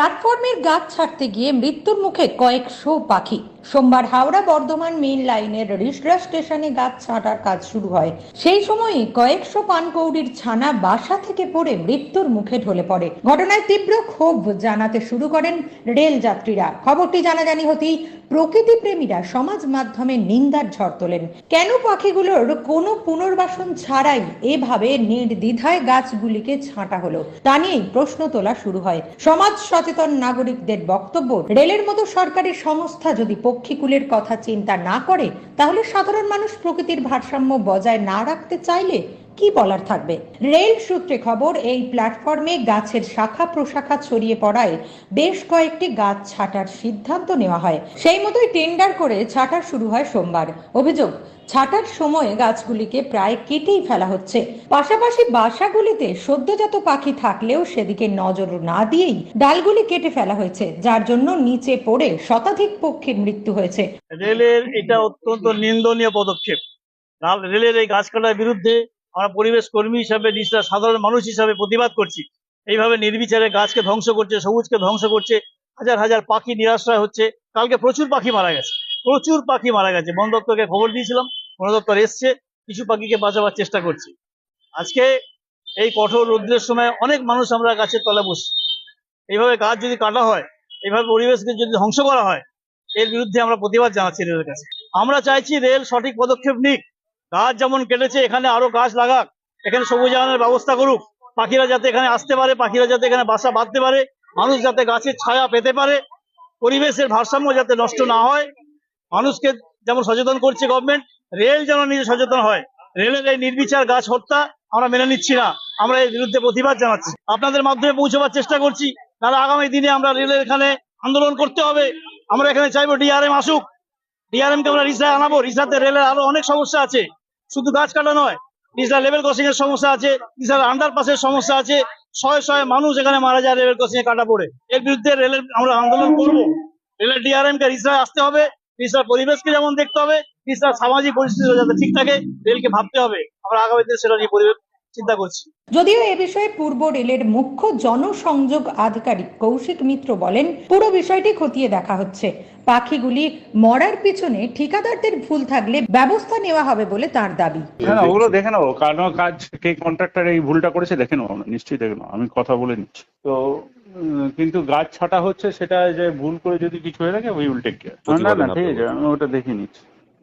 প্ল্যাটফর্মের গাছ ছাড়তে গিয়ে মৃত্যুর মুখে কয়েকশো পাখি। সোমবার হাওড়া বর্ধমান মেইন লাইনের রিসরা স্টেশনে গাছ ছাঁটার কাজ শুরু হয়। সেই সময়ই কয়েকশো পানকৌড়ির ছানা বাসা থেকে পড়ে মৃত্যুর মুখে ঢলে পড়ে। ঘটনায় তীব্র ক্ষোভ জানাতে শুরু করেন রেল যাত্রীরা। খবরটি জানাজানি হতেই প্রকৃতি প্রেমীরা সমাজ মাধ্যমে নিন্দার ঝড় তোলেন। কেন পাখিগুলোর কোনো পুনর্বাসন ছাড়াই এভাবে নির্দ্বিধায় গাছগুলিকে ছাঁটা হলো, তা নিয়েই প্রশ্ন তোলা শুরু হয়। সমাজ সচেতন নাগরিকদের বক্তব্য, রেলের মতো সরকারি সংস্থা যদি পক্ষীকুলের কথা চিন্তা না করে, তাহলে সাধারণ মানুষ প্রকৃতির ভারসাম্য বজায় না রাখতে চাইলে কি বলার থাকবে? রেল সূত্রে খবর, এই প্ল্যাটফর্মে গাছের শাখা প্রশাখা ছড়িয়ে পড়ায় বেশ কয়েকটি গাছ ছাটার সিদ্ধান্ত নেওয়া হয়। সেই মতোই টেন্ডার করে ছাঁটা শুরু হয় সোমবার। অভিযোগ, ছাঁটার সময় গাছগুলিকে প্রায় কেটেই ফেলা হচ্ছে। পাশাপাশি বাসাগুলিতে সদ্যজাত পাখি থাকলেও সেদিকে নজর না দিয়েই ডালগুলি কেটে ফেলা হয়েছে, যার জন্য নিচে পড়ে শতাধিক পক্ষীর মৃত্যু হয়েছে। রেলের এটা অত্যন্ত নিন্দনীয় পদক্ষেপ। রেলের এই গাছ কাটার বিরুদ্ধে আমরা পরিবেশ কর্মী হিসাবে নিজেরা সাধারণ মানুষ হিসাবে প্রতিবাদ করছি। এইভাবে নির্বিচারে গাছকে ধ্বংস করছে, সবুজকে ধ্বংস করছে, হাজার হাজার পাখি নিরাশ্রয় হচ্ছে। কালকে প্রচুর পাখি মারা গেছে, প্রচুর পাখি মারা গেছে। বন দপ্তরকে খবর দিয়েছিলাম, বন দপ্তর এসছে, কিছু পাখিকে বাঁচাবার চেষ্টা করছি। আজকে এই কঠোর রৌদ্রের সময় অনেক মানুষ আমরা গাছের তলায় বসছি। এইভাবে গাছ যদি কাটা হয়, এইভাবে পরিবেশকে যদি ধ্বংস করা হয়, এর বিরুদ্ধে আমরা প্রতিবাদ জানাচ্ছি রেলের কাছে। আমরা চাইছি রেল সঠিক পদক্ষেপ নিক। গাছ যেমন কেটেছে, এখানে আরও গাছ লাগাক। এখানে সবুজায়নের ব্যবস্থা করুক। পাখিরা যাতে এখানে আসতে পারে, পাখিরা যাতে এখানে বাসা বাঁধতে পারে, মানুষ যাতে গাছের ছায়া পেতে পারে, পরিবেশের ভারসাম্য যাতে নষ্ট না হয়। মানুষকে যেমন সচেতন করছে গভর্নমেন্ট রেল যেন নিজে সচেতন হয়। রেলের এই নির্বিচার গাছ হত্যা আমরা মেনে নিচ্ছি না। আমরা এর বিরুদ্ধে প্রতিবাদ জানাচ্ছি। আপনাদের মাধ্যমে পৌঁছবার চেষ্টা করছি। তাহলে আগামী দিনে আমরা রেলের এখানে আন্দোলন করতে হবে। আমরা এখানে চাইব ডিআরএম আসুক। ডিআরএম কে আমরা রিসায় আনাবো। রিসাতে রেলের আরও অনেক সমস্যা আছে। শুধু গাছ কাটা নয়, নিজেরা লেভেল ক্রসিং এর সমস্যা আছে, নিজেরা আন্ডার পাসের সমস্যা আছে, শয়ে শয়ে মানুষ এখানে মারা যায় লেভেল ক্রসিং এ কাটা পড়ে। এর বিরুদ্ধে রেলের আমরা আন্দোলন করব। রেলের ডিআরএম কে রিসার আসতে হবে রিসার পরিবেশকে যেমন দেখতে হবে রিসার সামাজিক পরিস্থিতি যাতে ঠিক থাকে রেলকে ভাবতে হবে। আমরা আগামী দিনে সেটা নিয়ে পরিবেশ চিন্তা করছি। যদিও এ বিষয়ে পূর্ব রেলের মুখ্য জনসংযোগ আধিকারিক কৌশিক মিত্র বলেন পুরো বিষয়টি খতিয়ে দেখা হচ্ছে। পাখিগুলি মরার পিছনে ঠিকাদারদের ভুল থাকলে ব্যবস্থা নেওয়া হবে বলে তার দাবি। হ্যাঁ ওগুলো দেখে নেব কারণ কাজ কে কন্ট্রাক্টর এই ভুলটা করেছে দেখে নেব আমরা নিশ্চয়ই দেখে নেব আমি কথা বলে নিচ্ছি। তো কিন্তু গাছ ছাটা হচ্ছে সেটা যে ভুল করে যদি কিছু হয়ে থাকে উই উইল টেক কেয়ার না না না ঠিক আছে। আমি ওটা দেখে নিচ্ছি।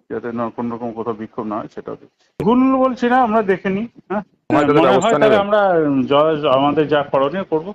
যাতে না কোন রকম কোথাও বিক্ষোভ না হয় সেটাও দেখছি। ভুল বলছি না আমরা দেখে নিই হ্যাঁ? হয় আমরা আমাদের যা করণীয় করব।